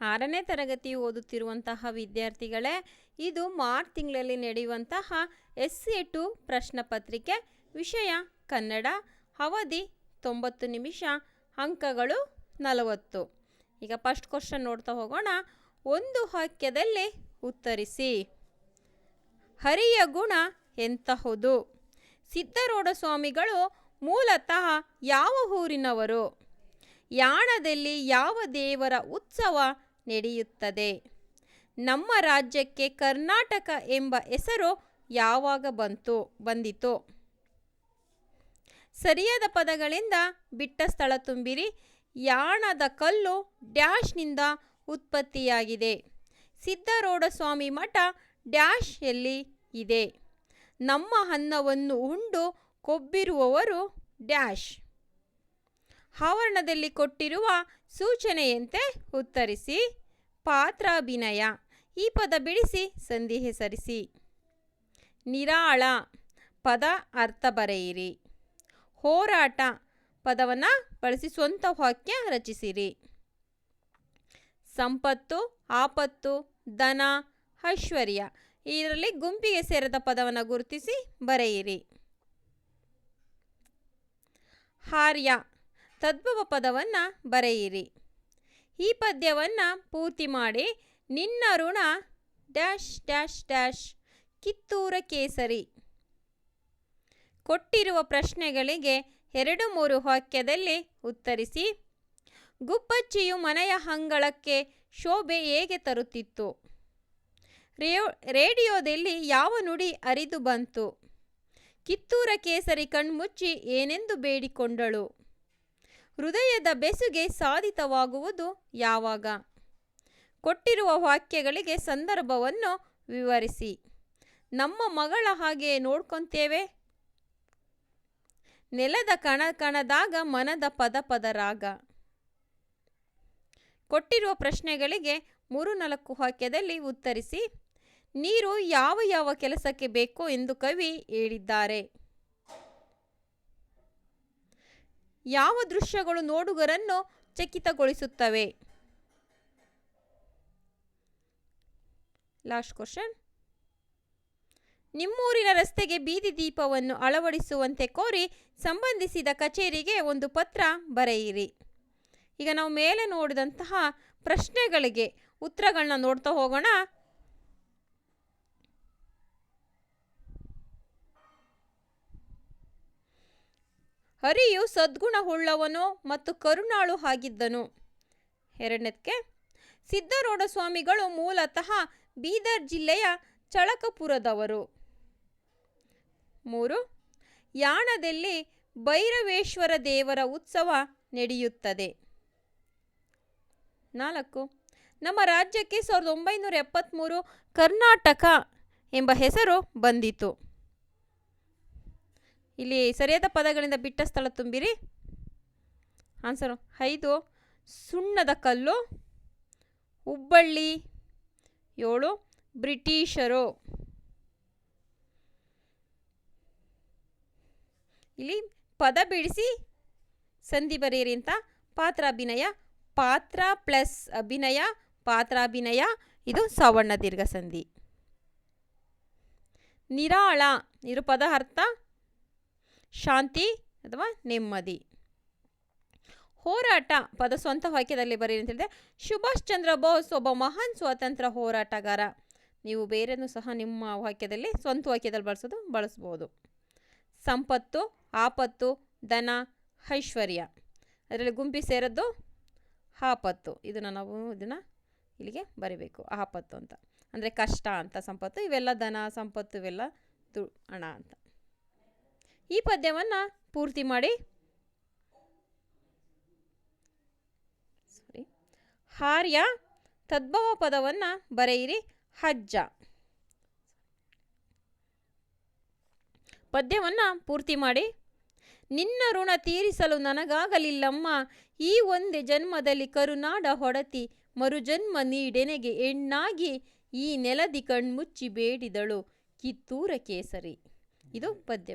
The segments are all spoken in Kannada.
ಆರನೇ ತರಗತಿ ಓದುತ್ತಿರುವಂತಹ ವಿದ್ಯಾರ್ಥಿಗಳೇ, ಇದು ಮಾರ್ಚ್ ತಿಂಗಳಲ್ಲಿ ನಡೆಯುವಂತಹ ಎಸ್ ಸಿ ಟು ಪ್ರಶ್ನೆ ಪತ್ರಿಕೆ, ವಿಷಯ ಕನ್ನಡ, ಅವಧಿ ತೊಂಬತ್ತು ನಿಮಿಷ, ಅಂಕಗಳು ನಲವತ್ತು. ಈಗ ಫಸ್ಟ್ ಕ್ವಶನ್ ನೋಡ್ತಾ ಹೋಗೋಣ. ಒಂದು ವಾಕ್ಯದಲ್ಲಿ ಉತ್ತರಿಸಿ. ಹರಿಯ ಗುಣ ಎಂತಹುದು? ಸಿದ್ದರೋಡ ಸ್ವಾಮಿಗಳು ಮೂಲತಃ ಯಾವ ಊರಿನವರು? ಯಾಣದಲ್ಲಿ ಯಾವ ದೇವರ ಉತ್ಸವ ನಡೆಯುತ್ತದೆ? ನಮ್ಮ ರಾಜ್ಯಕ್ಕೆ ಕರ್ನಾಟಕ ಎಂಬ ಹೆಸರು ಯಾವಾಗ ಬಂತು, ಬಂದಿತು? ಸರಿಯಾದ ಪದಗಳಿಂದ ಬಿಟ್ಟ ಸ್ಥಳ ತುಂಬಿರಿ. ಯಾಣದ ಕಲ್ಲು ಡ್ಯಾಶ್ನಿಂದ ಉತ್ಪತ್ತಿಯಾಗಿದೆ. ಸಿದ್ಧರೋಡ ಸ್ವಾಮಿ ಮಠ ಡ್ಯಾಶ್ ಎಲ್ಲಿ ಇದೆ. ನಮ್ಮ ಅನ್ನವನ್ನು ಉಂಡು ಕೊಬ್ಬಿರುವವರು ಡ್ಯಾಶ್. ಆವರಣದಲ್ಲಿ ಕೊಟ್ಟಿರುವ ಸೂಚನೆಯಂತೆ ಉತ್ತರಿಸಿ. ಪಾತ್ರಾಭಿನಯ. ಈ ಪದ ಬಿಡಿಸಿ, ಸಂಧಿ ಹೆಸರಿಸಿ. ನಿರಾಳ. ಪದ ಅರ್ಥ ಬರೆಯಿರಿ. ಹೋರಾಟ. ಪದವನ್ನು ಬಳಸಿ ಸ್ವಂತ ವಾಕ್ಯ ರಚಿಸಿರಿ. ಸಂಪತ್ತು, ಆಪತ್ತು, ಧನ, ಐಶ್ವರ್ಯ. ಇದರಲ್ಲಿ ಗುಂಪಿಗೆ ಸೇರಿದ ಪದವನ್ನು ಗುರುತಿಸಿ ಬರೆಯಿರಿ. ಹಾರ್ಯ. ತದ್ಭವ ಪದವನ್ನು ಬರೆಯಿರಿ. ಈ ಪದ್ಯವನ್ನು ಪೂರ್ತಿ ಮಾಡಿ ನಿನ್ನ ಋಣ ಡ್ಯಾಶ್ ಡ್ಯಾಶ್ ಡ್ಯಾಶ್ ಕಿತ್ತೂರ ಕೇಸರಿ. ಕೊಟ್ಟಿರುವ ಪ್ರಶ್ನೆಗಳಿಗೆ ಎರಡು ಮೂರು ವಾಕ್ಯದಲ್ಲಿ ಉತ್ತರಿಸಿ. ಗುಬ್ಬಚ್ಚಿಯು ಮನೆಯ ಅಂಗಳಕ್ಕೆ ಶೋಭೆ ಹೇಗೆ ತರುತ್ತಿತ್ತು? ರೇಯೋ, ರೇಡಿಯೋದಲ್ಲಿ ಯಾವ ನುಡಿ ಅರಿದು ಬಂತು? ಕಿತ್ತೂರ ಕೇಸರಿ ಕಣ್ಮುಚ್ಚಿ ಏನೆಂದು ಬೇಡಿಕೊಂಡಳು? ಹೃದಯದ ಬೆಸುಗೆ ಸಾಧಿತವಾಗುವುದು ಯಾವಾಗ? ಕೊಟ್ಟಿರುವ ವಾಕ್ಯಗಳಿಗೆ ಸಂದರ್ಭವನ್ನು ವಿವರಿಸಿ. ನಮ್ಮ ಮಗಳ ಹಾಗೆ ನೋಡ್ಕೊಂತೇವೆ. ನೆಲದ ಕಣ ಕಣದಾಗ ಮನದ ಪದ ಪದ ರಾಗ ಕೊಟ್ಟಿರುವ ಪ್ರಶ್ನೆಗಳಿಗೆ ಮೂರು ನಾಲ್ಕು ವಾಕ್ಯದಲ್ಲಿ ಉತ್ತರಿಸಿ, ನೀರು ಯಾವ ಯಾವ ಕೆಲಸಕ್ಕೆ ಬೇಕು? ಎಂದು ಕವಿ ಹೇಳಿದ್ದಾರೆ. ಯಾವ ದೃಶ್ಯಗಳು ನೋಡುಗರನ್ನು ಚಕಿತಗೊಳಿಸುತ್ತವೆ? ಲಾಸ್ಟ್ ಕ್ವಶನ್ ನಿಮ್ಮೂರಿನ ರಸ್ತೆಗೆ ಬೀದಿ ದೀಪವನ್ನು ಅಳವಡಿಸುವಂತೆ ಕೋರಿ ಸಂಬಂಧಿಸಿದ ಕಚೇರಿಗೆ ಒಂದು ಪತ್ರ ಬರೆಯಿರಿ. ಈಗ ನಾವು ಮೇಲೆ ನೋಡಿದಂತಹ ಪ್ರಶ್ನೆಗಳಿಗೆ ಉತ್ತರಗಳನ್ನ ನೋಡ್ತಾ ಹೋಗೋಣ. ಹರಿಯು ಸದ್ಗುಣವುಳ್ಳವನು ಮತ್ತು ಕರುಣಾಳು ಆಗಿದ್ದನು ಎರಡನೇದಕ್ಕೆ ಸಿದ್ದರೋಡ ಸ್ವಾಮಿಗಳು ಮೂಲತಃ ಬೀದರ್ ಜಿಲ್ಲೆಯ ಚಳಕಪುರದವರು. ಮೂರು, ಯಾಣದಲ್ಲಿ ಭೈರವೇಶ್ವರ ದೇವರ ಉತ್ಸವ ನಡೆಯುತ್ತದೆ. ನಾಲ್ಕು, ನಮ್ಮ ರಾಜ್ಯಕ್ಕೆ ಸಾವಿರದ ಒಂಬೈನೂರ ಎಪ್ಪತ್ತ್ಮೂರು ಕರ್ನಾಟಕ ಎಂಬ ಹೆಸರು ಬಂದಿತು. ಇಲ್ಲಿ ಸರಿಯಾದ ಪದಗಳಿಂದ ಬಿಟ್ಟ ಸ್ಥಳ ತುಂಬಿರಿ. ಆನ್ಸರು ಐದು, ಸುಣ್ಣದ ಕಲ್ಲು. ಹುಬ್ಬಳ್ಳಿ. ಏಳು, ಬ್ರಿಟಿಷರು. ಇಲ್ಲಿ ಪದ ಬಿಡಿಸಿ ಸಂಧಿ ಬರೆಯಿರಿ ಅಂತ. ಪಾತ್ರಾಭಿನಯ, ಪಾತ್ರ ಪ್ಲಸ್ ಅಭಿನಯ, ಪಾತ್ರಾಭಿನಯ. ಇದು ಸವರ್ಣ ದೀರ್ಘ ಸಂಧಿ. ನಿರಾಳ. ಇರು ಪದ ಅರ್ಥ. ಶಾಂತಿ ಅಥವಾ ನೆಮ್ಮದಿ. ಹೋರಾಟ, ಪದ ಸ್ವಂತ ವಾಕ್ಯದಲ್ಲಿ ಬರೀ ಅಂತ ಹೇಳಿದೆ ಸುಭಾಷ್ ಚಂದ್ರ ಬೋಸ್ ಒಬ್ಬ ಮಹಾನ್ ಸ್ವಾತಂತ್ರ್ಯ ಹೋರಾಟಗಾರ. ನೀವು ಬೇರೆನೂ ಸಹ ನಿಮ್ಮ ವಾಕ್ಯದಲ್ಲಿ, ಸ್ವಂತ ವಾಕ್ಯದಲ್ಲಿ ಬಳಸೋದು ಬಳಸ್ಬೋದು. ಸಂಪತ್ತು, ಆಪತ್ತು, ಧನ, ಐಶ್ವರ್ಯ. ಅದರಲ್ಲಿ ಗುಂಪಿ ಸೇರದ್ದು ಆಪತ್ತು. ಇದನ್ನು ನಾವು ಇದನ್ನು ಇಲ್ಲಿಗೆ ಬರಿಬೇಕು, ಆಪತ್ತು ಅಂತ. ಅಂದರೆ ಕಷ್ಟ ಅಂತ, ಸಂಪತ್ತು. ಇವೆಲ್ಲ ಧನ, ಸಂಪತ್ತು, ಇವೆಲ್ಲ ದು ಹಣ ಅಂತ. ಈ ಪದ್ಯವನ್ನು ಪೂರ್ತಿ ಮಾಡಿ. ಸಾರಿ ಹಾರ್ಯ ತದ್ಭವ ಪದವನ್ನು ಬರೆಯಿರಿ, ಹಜ್ಜ. ಪದ್ಯವನ್ನು ಪೂರ್ತಿ ಮಾಡಿ. ನಿನ್ನ ಋಣ ತೀರಿಸಲು ನನಗಾಗಲಿಲ್ಲಮ್ಮ, ಈ ಒಂದೇ ಜನ್ಮದಲ್ಲಿ ಕರುನಾಡ ಹೊಡತಿ, ಮರುಜನ್ಮ ನೀಡೆನೆಗೆ ಹೆಣ್ಣಾಗಿ ಈ ನೆಲದಿ ಕಣ್ಮುಚ್ಚಿ ಬೇಡಿದಳು ಕಿತ್ತೂರ ಕೇಸರಿ. ಇದು ಪದ್ಯ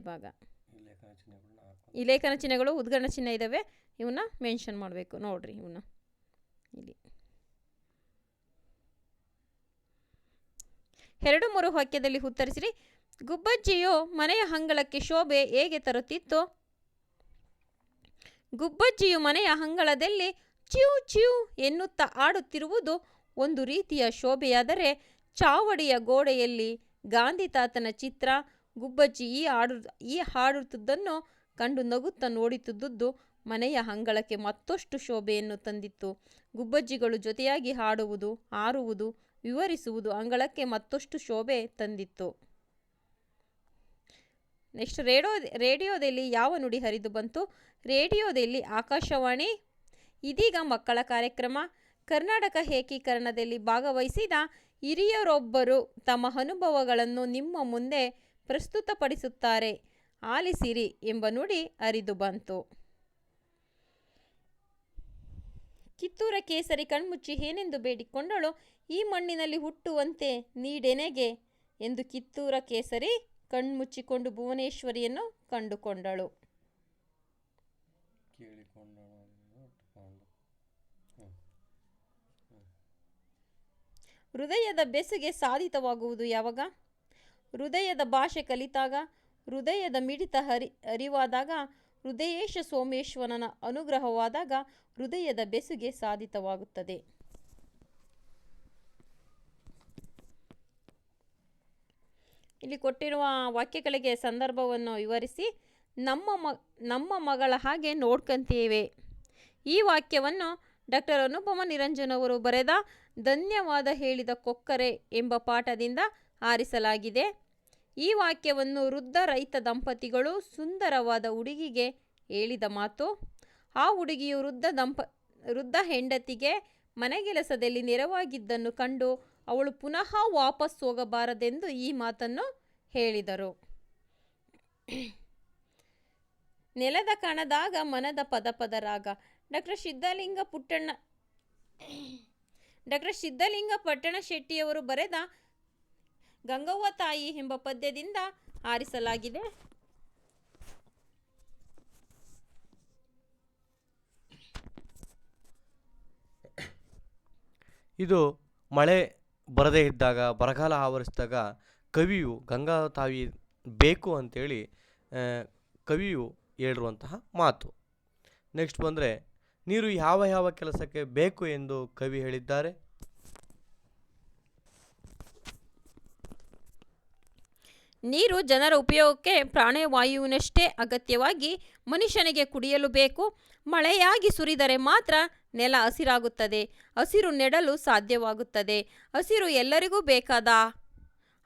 ಈ ಲೇಖನ ಚಿಹ್ನೆಗಳು ಉದ್ಗರಣ ಚಿಹ್ನೆ ಇದ್ದಾವೆ ಇವನ್ನ ಮೆನ್ಷನ್ ಮಾಡಬೇಕು. ನೋಡಿರಿ ಇವನ್ನ ಇಲ್ಲಿ. ಎರಡು ಮೂರು ವಾಕ್ಯದಲ್ಲಿ ಉತ್ತರಿಸಿರಿ. ಗುಬ್ಬಜ್ಜಿಯು ಮನೆಯ ಹಂಗಳಕ್ಕೆ ಶೋಭೆ ಹೇಗೆ ತರುತ್ತಿತ್ತು? ಗುಬ್ಬಜ್ಜಿಯು ಮನೆಯ ಹಂಗಳದಲ್ಲಿ ಚ್ಯೂ ಚ್ಯೂ ಎನ್ನುತ್ತಾ ಆಡುತ್ತಿರುವುದು ಒಂದು ರೀತಿಯ ಶೋಭೆಯಾದರೆ ಚಾವಡಿಯ ಗೋಡೆಯಲ್ಲಿ ಗಾಂಧಿ ತಾತನ ಚಿತ್ರ ಗುಬ್ಬಜ್ಜಿ ಈ ಹಾಡು ಈ ಹಾಡುತ್ತಿದ್ದನ್ನು ಕಂಡು ನಗುತ್ತಾ ನೋಡುತ್ತಿದ್ದುದು ಮನೆಯ ಅಂಗಳಕ್ಕೆ ಮತ್ತಷ್ಟು ಶೋಭೆಯನ್ನು ತಂದಿತ್ತು. ಗುಬ್ಬಜ್ಜಿಗಳು ಜೊತೆಯಾಗಿ ಹಾಡುವುದು, ಹಾರುವುದು, ವಿವರಿಸುವುದು ಅಂಗಳಕ್ಕೆ ಮತ್ತಷ್ಟು ಶೋಭೆ ತಂದಿತ್ತು. ನೆಕ್ಸ್ಟ್ ರೇಡಿಯೋ ರೇಡಿಯೋದಲ್ಲಿ ಯಾವ ನುಡಿ ಹರಿದು ಬಂತು? ರೇಡಿಯೋದಲ್ಲಿ ಆಕಾಶವಾಣಿ, ಇದೀಗ ಮಕ್ಕಳ ಕಾರ್ಯಕ್ರಮ. ಕರ್ನಾಟಕ ಏಕೀಕರಣದಲ್ಲಿ ಭಾಗವಹಿಸಿದ ಹಿರಿಯರೊಬ್ಬರು ತಮ್ಮ ಅನುಭವಗಳನ್ನು ನಿಮ್ಮ ಮುಂದೆ ಪ್ರಸ್ತುತಪಡಿಸುತ್ತಾರೆ. ಆಲಿಸಿರಿ ಎಂಬ ನುಡಿ ಅರಿದು ಬಂತು. ಕಿತ್ತೂರ ಕೇಸರಿ ಕಣ್ಮುಚ್ಚಿ ಏನೆಂದು ಬೇಡಿಕೊಂಡಳು? ಈ ಮಣ್ಣಿನಲ್ಲಿ ಹುಟ್ಟುವಂತೆ ನೀಡೆನೆಗೆ? ಎಂದು ಕಿತ್ತೂರ ಕೇಸರಿ ಕಣ್ಮುಚ್ಚಿಕೊಂಡು ಭುವನೇಶ್ವರಿಯನ್ನು ಕಂಡುಕೊಂಡಳು. ಹೃದಯದ ಬೆಸುಗೆ ಸಾಧಿತವಾಗುವುದು ಯಾವಾಗ? ಹೃದಯದ ಭಾಷೆ ಕಲಿತಾಗ? ಹೃದಯದ ಮಿಡಿತ ಹರಿ ಅರಿವಾದಾಗ ಹೃದಯೇಶ ಸೋಮೇಶ್ವರನ ಅನುಗ್ರಹವಾದಾಗ ಹೃದಯದ ಬೆಸುಗೆ ಸಾಧಿತವಾಗುತ್ತದೆ. ಇಲ್ಲಿ ಕೊಟ್ಟಿರುವ ವಾಕ್ಯಗಳಿಗೆ ಸಂದರ್ಭವನ್ನು ವಿವರಿಸಿ, ನಮ್ಮ ಮ, ನಮ್ಮ ಮಗಳ ಹಾಗೆ ನೋಡ್ಕಂತೇವೆ. ಈ ವಾಕ್ಯವನ್ನು ಡಾಕ್ಟರ್ ಅನುಪಮ ನಿರಂಜನ್ ಅವರು ಬರೆದ ಧನ್ಯವಾದ ಹೇಳಿದ ಕೊಕ್ಕರೆ ಎಂಬ ಪಾಠದಿಂದ ಆರಿಸಲಾಗಿದೆ. ಈ ವಾಕ್ಯವನ್ನು ವೃದ್ಧ ರೈತ ದಂಪತಿಗಳು ಸುಂದರವಾದ ಹುಡುಗಿಗೆ ಹೇಳಿದ ಮಾತು, ಆ ಹುಡುಗಿಯು ವೃದ್ಧ ದಂಪ, ವೃದ್ಧ ಹೆಂಡತಿಗೆ ಮನೆಗೆಲಸದಲ್ಲಿ ನೆರವಾಗಿದ್ದನ್ನು ಕಂಡು ಅವಳು ಪುನಃ ವಾಪಸ್ ಹೋಗಬಾರದೆಂದು ಈ ಮಾತನ್ನು ಹೇಳಿದರು. ನೆಲದ ಕಣದಾಗ ಮನದ ಪದ ಪದರಾಗ ಡಾಕ್ಟರ್ ಸಿದ್ಧಲಿಂಗ ಪುಟ್ಟಣ್ಣ, ಡಾಕ್ಟರ್ ಸಿದ್ಧಲಿಂಗ ಪಟ್ಟಣ ಶೆಟ್ಟಿಯವರು ಬರೆದ ಗಂಗವ್ವ ತಾಯಿ ಎಂಬ ಪದ್ಯದಿಂದ ಆರಿಸಲಾಗಿದೆ ಇದು ಮಳೆ ಬರದೇ ಇದ್ದಾಗ, ಬರಗಾಲ ಆವರಿಸಿದಾಗ ಕವಿಯು ಗಂಗಾ ತಾಯಿ ಬೇಕು ಅಂತೇಳಿ ಕವಿಯು ಹೇಳಿರುವಂತಹ ಮಾತು. ನೆಕ್ಸ್ಟ್ ಬಂದರೆ, ನೀರು ಯಾವ ಯಾವ ಕೆಲಸಕ್ಕೆ ಬೇಕು ಎಂದು ಕವಿ ಹೇಳಿದ್ದಾರೆ? ನೀರು ಜನರ ಉಪಯೋಗಕ್ಕೆ ಪ್ರಾಣವಾಯುವಿನಷ್ಟೇ ಅಗತ್ಯವಾಗಿ ಮನುಷ್ಯನಿಗೆ ಕುಡಿಯಲು ಬೇಕು. ಮಳೆಯಾಗಿ ಸುರಿದರೆ ಮಾತ್ರ ನೆಲ ಹಸಿರಾಗುತ್ತದೆ. ಹಸಿರು ನೆಡಲು ಸಾಧ್ಯವಾಗುತ್ತದೆ. ಹಸಿರು ಎಲ್ಲರಿಗೂ ಬೇಕಾದ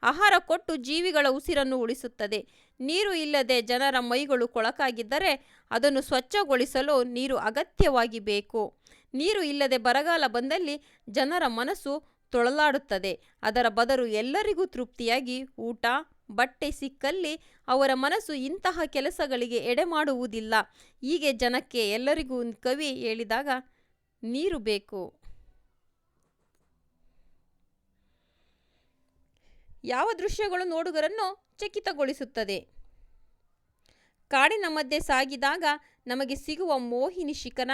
ಆಹಾರ ಕೊಟ್ಟು ಜೀವಿಗಳ ಉಸಿರನ್ನು ಉಳಿಸುತ್ತದೆ. ನೀರು ಇಲ್ಲದೆ ಜನರ ಮೈಗಳು ಕೊಳಕಾಗಿದ್ದರೆ ಅದನ್ನು ಸ್ವಚ್ಛಗೊಳಿಸಲು ನೀರು ಅಗತ್ಯವಾಗಿ ಬೇಕು. ನೀರು ಇಲ್ಲದೆ ಬರಗಾಲ ಬಂದಲ್ಲಿ ಜನರ ಮನಸ್ಸು ತೊಳಲಾಡುತ್ತದೆ. ಅದರ ಬದಲು ಎಲ್ಲರಿಗೂ ತೃಪ್ತಿಯಾಗಿ ಊಟ ಬಟ್ಟೆ ಸಿಕ್ಕಲ್ಲಿ ಅವರ ಮನಸ್ಸು ಇಂತಹ ಕೆಲಸಗಳಿಗೆ ಎಡೆ ಮಾಡುವುದಿಲ್ಲ ಹೀಗೆ ಜನಕ್ಕೆ ಎಲ್ಲರಿಗೂ ಕವಿ ಹೇಳಿದಾಗ, ನೀರು ಬೇಕು. ಯಾವ ದೃಶ್ಯಗಳು ನೋಡುಗರನ್ನು ಚಕಿತಗೊಳಿಸುತ್ತದೆ? ಕಾಡಿನ ಮಧ್ಯೆ ಸಾಗಿದಾಗ ನಮಗೆ ಸಿಗುವ ಮೋಹಿನಿ ಶಿಖನ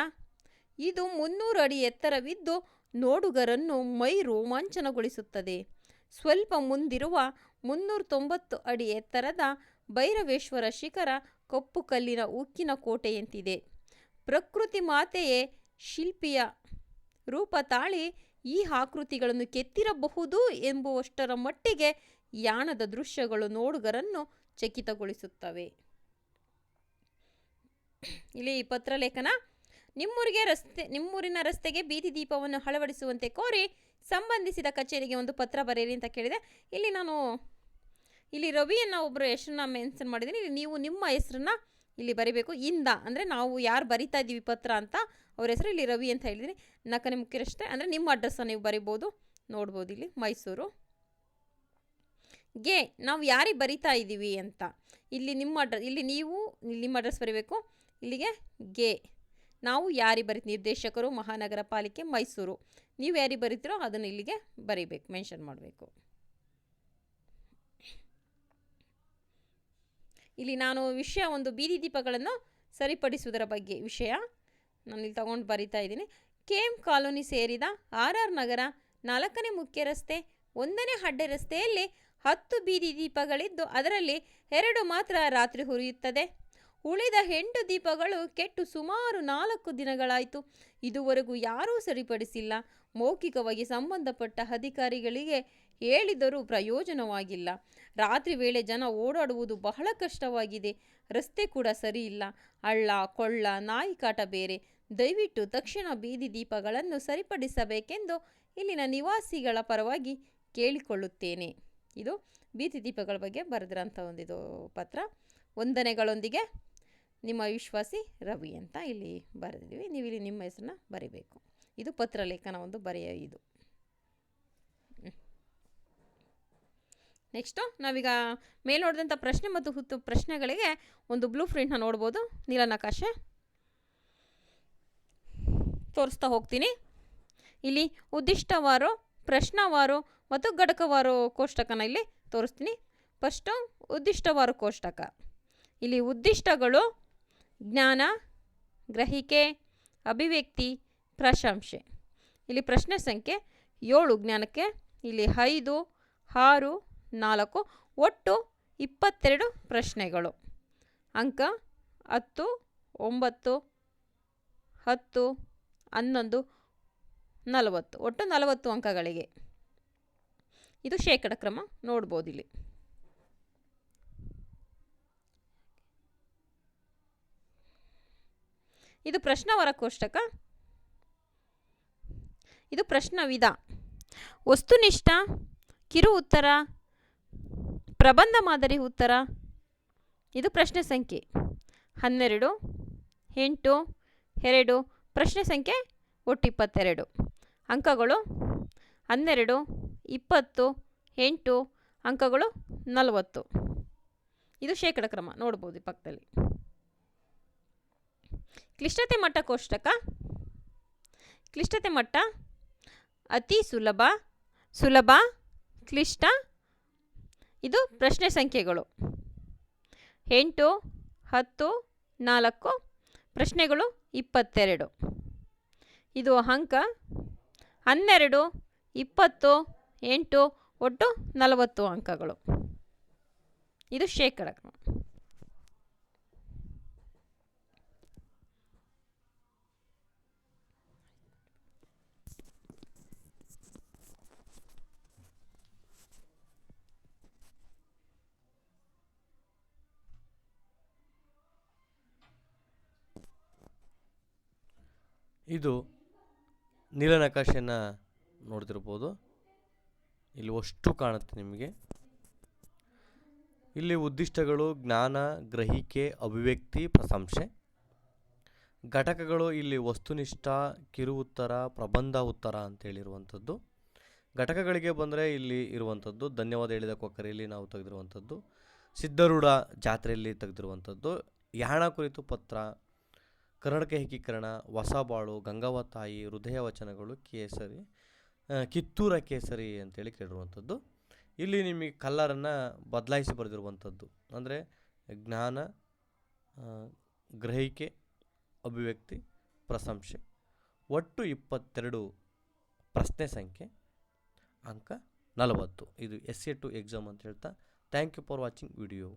ಇದು ಮುನ್ನೂರು ಅಡಿ ಎತ್ತರವಿದ್ದು ನೋಡುಗರನ್ನು ಮೈ ರೋಮಾಂಚನಗೊಳಿಸುತ್ತದೆ. ಸ್ವಲ್ಪ ಮುಂದಿರುವ ಮುನ್ನೂರ ತೊಂಬತ್ತು ಅಡಿ ಎತ್ತರದ ಭೈರವೇಶ್ವರ ಶಿಖರ ಕಪ್ಪು ಕಲ್ಲಿನ ಉಕ್ಕಿನ ಕೋಟೆಯಂತಿದೆ. ಪ್ರಕೃತಿ ಮಾತೆಯೇ ಶಿಲ್ಪಿಯ ರೂಪ ತಾಳಿ ಈ ಆಕೃತಿಗಳನ್ನು ಕೆತ್ತಿರಬಹುದು ಎಂಬುವಷ್ಟರ ಮಟ್ಟಿಗೆ ಯಾಣದ ದೃಶ್ಯಗಳು ನೋಡುಗರನ್ನು ಚಕಿತಗೊಳಿಸುತ್ತವೆ. ಇಲ್ಲಿ ಪತ್ರಲೇಖನ ನಿಮ್ಮೂರಿಗೆ ರಸ್ತೆ ನಿಮ್ಮೂರಿನ ರಸ್ತೆಗೆ ಬೀದಿ ದೀಪವನ್ನು ಅಳವಡಿಸುವಂತೆ ಕೋರಿ ಸಂಬಂಧಿಸಿದ ಕಚೇರಿಗೆ ಒಂದು ಪತ್ರ ಬರೆಯಿರಿ ಅಂತ ಕೇಳಿದೆ. ಇಲ್ಲಿ ನಾನು, ಇಲ್ಲಿ ರವಿಯನ್ನು ಒಬ್ಬರು ಹೆಸರನ್ನ ಮೆನ್ಷನ್ ಮಾಡಿದ್ದೀನಿ. ಇಲ್ಲಿ ನೀವು ನಿಮ್ಮ ಹೆಸರನ್ನ ಇಲ್ಲಿ ಬರಿಬೇಕು. ಇಂದ ಅಂದರೆ ನಾವು ಯಾರು ಬರಿತಾ ಇದ್ದೀವಿ ಪತ್ರ ಅಂತ ಅವ್ರ ಹೆಸರು ಇಲ್ಲಿ ರವಿ ಅಂತ ಹೇಳಿದ್ದೀನಿ. ನಕನೆ ಮುಖ್ಯರಷ್ಟೇ ಅಂದರೆ ನಿಮ್ಮ ಅಡ್ರೆಸ್ಸನ್ನು ನೀವು ಬರಿಬೋದು. ನೋಡ್ಬೋದು ಇಲ್ಲಿ ಮೈಸೂರು. ಗೆ, ನಾವು ಯಾರಿಗೆ ಬರಿತಾ ಇದ್ದೀವಿ ಅಂತ. ಇಲ್ಲಿ ನಿಮ್ಮ ಅಡ್ರೆಸ್ ಇಲ್ಲಿ ನೀವು ನಿಮ್ಮ ಅಡ್ರೆಸ್ ಬರಿಬೇಕು. ಇಲ್ಲಿಗೆ ಗೆ. ನಾವು ಯಾರಿಗೆ ಬರಿ ನಿರ್ದೇಶಕರು, ಮಹಾನಗರ ಪಾಲಿಕೆ, ಮೈಸೂರು. ನೀವು ಯಾರಿಗೆ ಬರೀತಿರೋ ಅದನ್ನು ಇಲ್ಲಿಗೆ ಬರೀಬೇಕು ಮೆನ್ಷನ್ ಮಾಡಬೇಕು. ಇಲ್ಲಿ ನಾನು ವಿಷಯ ಒಂದು ಬೀದಿ ದೀಪಗಳನ್ನು ಸರಿಪಡಿಸುವುದರ ಬಗ್ಗೆ ವಿಷಯ ನಾನು ಇಲ್ಲಿ ತಗೊಂಡು ಬರಿತಾ ಇದ್ದೀನಿ. ಕೆ ಎಂ ಕಾಲೋನಿ ಸೇರಿದ ಆರ್ ಆರ್ ನಗರ ನಾಲ್ಕನೇ ಮುಖ್ಯ ರಸ್ತೆ, ಒಂದನೇ ಅಡ್ಡ ರಸ್ತೆಯಲ್ಲಿ ಹತ್ತು ಬೀದಿ ದೀಪಗಳಿದ್ದು ಅದರಲ್ಲಿ ಎರಡು ಮಾತ್ರ ರಾತ್ರಿ ಹುರಿಯುತ್ತದೆ. ಉಳಿದ ಎಂಟು ದೀಪಗಳು ಕೆಟ್ಟು ಸುಮಾರು ನಾಲ್ಕು ದಿನಗಳಾಯಿತು. ಇದುವರೆಗೂ ಯಾರೂ ಸರಿಪಡಿಸಿಲ್ಲ. ಮೌಖಿಕವಾಗಿ ಸಂಬಂಧಪಟ್ಟ ಅಧಿಕಾರಿಗಳಿಗೆ ಹೇಳಿದರೂ ಪ್ರಯೋಜನವಾಗಿಲ್ಲ. ರಾತ್ರಿ ವೇಳೆ ಜನ ಓಡಾಡುವುದು ಬಹಳ ಕಷ್ಟವಾಗಿದೆ. ರಸ್ತೆ ಕೂಡ ಸರಿ ಇಲ್ಲ ಹಳ್ಳ, ಕೊಳ್ಳ ನಾಯಿ ಕಾಟ ಬೇರೆ. ದಯವಿಟ್ಟು ತಕ್ಷಣ ಬೀದಿ ದೀಪಗಳನ್ನು ಸರಿಪಡಿಸಬೇಕೆಂದು ಇಲ್ಲಿನ ನಿವಾಸಿಗಳ ಪರವಾಗಿ ಕೇಳಿಕೊಳ್ಳುತ್ತೇನೆ. ಇದು ಬೀದಿ ದೀಪಗಳ ಬಗ್ಗೆ ಬರೆದಿರೋಂಥ ಒಂದಿದು ಪತ್ರ. ವಂದನೆಗಳೊಂದಿಗೆ ನಿಮ್ಮ ವಿಶ್ವಾಸಿ ರವಿ ಅಂತ ಇಲ್ಲಿ ಬರೆದಿದ್ದೀವಿ. ನೀವು ಇಲ್ಲಿ ನಿಮ್ಮ ಹೆಸರನ್ನ ಬರಿಬೇಕು. ಇದು ಪತ್ರಲೇಖನ ಒಂದು ಬರೆಯ ಇದು. ನೆಕ್ಸ್ಟು ನಾವೀಗ ಮೇಲೆ ನೋಡಿದಂಥ ಪ್ರಶ್ನೆ ಮತ್ತು ಹುತ್ತು ಪ್ರಶ್ನೆಗಳಿಗೆ ಒಂದು ಬ್ಲೂ ಪ್ರಿಂಟ್ನ ನೋಡ್ಬೋದು. ನೀಲನಕಾಶೆ ತೋರಿಸ್ತಾ ಹೋಗ್ತೀನಿ. ಇಲ್ಲಿ ಉದ್ದಿಷ್ಟವಾರು, ಪ್ರಶ್ನವಾರು ಮತ್ತು ಘಟಕವಾರು ಕೋಷ್ಟಕನ ಇಲ್ಲಿ ತೋರಿಸ್ತೀನಿ. ಫಸ್ಟು ಉದ್ದಿಷ್ಟವಾರು ಕೋಷ್ಟಕ. ಇಲ್ಲಿ ಉದ್ದಿಷ್ಟಗಳು ಜ್ಞಾನ, ಗ್ರಹಿಕೆ, ಅಭಿವ್ಯಕ್ತಿ ಪ್ರಶಂಸೆ. ಇಲ್ಲಿ ಪ್ರಶ್ನೆ ಸಂಖ್ಯೆ ಏಳು, ಜ್ಞಾನಕ್ಕೆ ಇಲ್ಲಿ ಐದು, ಆರು, ನಾಲ್ಕು, ಒಟ್ಟು ಇಪ್ಪತ್ತೆರಡು ಪ್ರಶ್ನೆಗಳು. ಅಂಕ ಹತ್ತು, ಒಂಬತ್ತು, ಹತ್ತು, ಹನ್ನೊಂದು, ನಲವತ್ತು. ಒಟ್ಟು ನಲವತ್ತು ಅಂಕಗಳಿಗೆ. ಇದು ಶೇಕಡ ಕ್ರಮ ನೋಡ್ಬೋದು ಇಲ್ಲಿ. ಇದು ಪ್ರಶ್ನವರ ಕೋಷ್ಟಕ. ಇದು ಪ್ರಶ್ನ ವಿಧ ವಸ್ತುನಿಷ್ಠ, ಕಿರು ಉತ್ತರ, ಪ್ರಬಂಧ ಮಾದರಿ ಉತ್ತರ. ಇದು ಪ್ರಶ್ನೆ ಸಂಖ್ಯೆ ಹನ್ನೆರಡು, ಎಂಟು, ಎರಡು, ಪ್ರಶ್ನೆ ಸಂಖ್ಯೆ ಒಟ್ಟು ಇಪ್ಪತ್ತೆರಡು. ಅಂಕಗಳು ಹನ್ನೆರಡು, ಇಪ್ಪತ್ತು, ಎಂಟು, ಅಂಕಗಳು ನಲವತ್ತು. ಇದು ಶೇಕಡ ಕ್ರಮ, ನೋಡ್ಬೋದು ಪಕ್ಕದಲ್ಲಿ. ಕ್ಲಿಷ್ಟತೆ ಮಟ್ಟ ಕೋಷ್ಟಕ. ಕ್ಲಿಷ್ಟತೆ ಮಟ್ಟ ಅತಿ ಸುಲಭ ಸುಲಭ, ಕ್ಲಿಷ್ಟ. ಇದು ಪ್ರಶ್ನೆ ಸಂಖ್ಯೆಗಳು. ಎಂಟು, ಹತ್ತು, ನಾಲ್ಕು, ಪ್ರಶ್ನೆಗಳು ಇಪ್ಪತ್ತೆರಡು. ಇದು ಅಂಕ ಹನ್ನೆರಡು, ಇಪ್ಪತ್ತು, ಎಂಟು, ಒಟ್ಟು ನಲವತ್ತು ಅಂಕಗಳು. ಇದು ಶೇಕಡ ಇದು ನೀಲನಕಾಶೆಯನ್ನು ನೋಡ್ತಿರ್ಬೋದು. ಇಲ್ಲಿ ಅಷ್ಟು ಕಾಣುತ್ತೆ ನಿಮಗೆ. ಇಲ್ಲಿ ಉದ್ದಿಷ್ಟಗಳು ಜ್ಞಾನ, ಗ್ರಹಿಕೆ, ಅಭಿವ್ಯಕ್ತಿ, ಪ್ರಶಂಸೆ. ಘಟಕಗಳು ಇಲ್ಲಿ ವಸ್ತುನಿಷ್ಠ ಕಿರು ಉತ್ತರ ಪ್ರಬಂಧ ಉತ್ತರ ಅಂತೇಳಿರುವಂಥದ್ದು ಘಟಕಗಳಿಗೆ ಬಂದರೆ ಇಲ್ಲಿ ಇರುವಂಥದ್ದು ಧನ್ಯವಾದ ಹೇಳಿದ ಕೊಕ್ಕರೆಯಲ್ಲಿ ನಾವು ತೆಗೆದಿರುವಂಥದ್ದು. ಸಿದ್ಧರೂಢ ಜಾತ್ರೆಯಲ್ಲಿ ತೆಗೆದಿರುವಂಥದ್ದು. ಯಾಣ ಕುರಿತು ಪತ್ರ ಕರ್ನಾಟಕ ಏಕೀಕರಣ ಹೊಸಬಾಳು ಗಂಗವ್ವ ತಾಯಿ, ಹೃದಯ ವಚನಗಳು, ಕೇಸರಿ ಕಿತ್ತೂರ ಕೇಸರಿ ಅಂತೇಳಿ ಕೇಳಿರುವಂಥದ್ದು. ಇಲ್ಲಿ ನಿಮಗೆ ಕಲ್ಲರನ್ನು ಬದಲಾಯಿಸಿ ಬರೆದಿರುವಂಥದ್ದು. ಅಂದರೆ ಜ್ಞಾನ ಗ್ರಹಿಕೆ, ಅಭಿವ್ಯಕ್ತಿ, ಪ್ರಶಂಸೆ. ಒಟ್ಟು ಇಪ್ಪತ್ತೆರಡು ಪ್ರಶ್ನೆ ಸಂಖ್ಯೆ, ಅಂಕ ನಲವತ್ತು. ಇದು ಎಸ್ ಎ ಟು ಎಕ್ಸಾಮ್ ಅಂತ ಹೇಳ್ತಾ thank you for watching video